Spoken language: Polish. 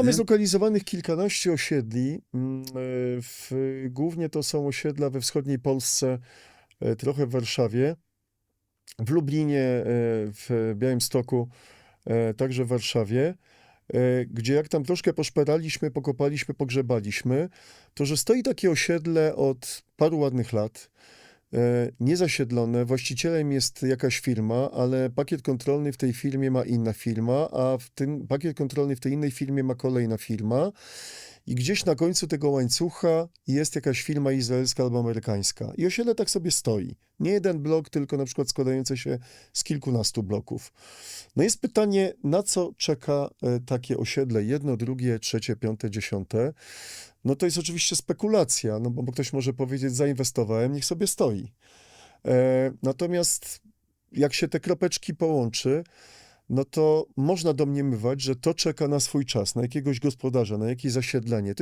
Mamy zlokalizowanych kilkanaście osiedli. mm, e, W, głównie to są osiedla we wschodniej Polsce, e, trochę w Warszawie, w Lublinie, e, w Białymstoku, także w Warszawie, gdzie jak tam troszkę poszperaliśmy, pokopaliśmy, pogrzebaliśmy, to że stoi takie osiedle od paru ładnych lat, niezasiedlone, właścicielem jest jakaś firma, ale pakiet kontrolny w tej firmie ma inna firma, a w tym pakiet kontrolny w tej innej firmie ma kolejna firma. I gdzieś na końcu tego łańcucha jest jakaś firma izraelska albo amerykańska. I osiedle tak sobie stoi. Nie jeden blok, tylko na przykład składający się z kilkunastu bloków. No jest pytanie, na co czeka e, takie osiedle? Jedno, drugie, trzecie, piąte, dziesiąte. No to jest oczywiście spekulacja, no bo ktoś może powiedzieć, zainwestowałem, niech sobie stoi. E, natomiast jak się te kropeczki połączy, no to można domniemywać, że to czeka na swój czas, na jakiegoś gospodarza, na jakieś zasiedlenie.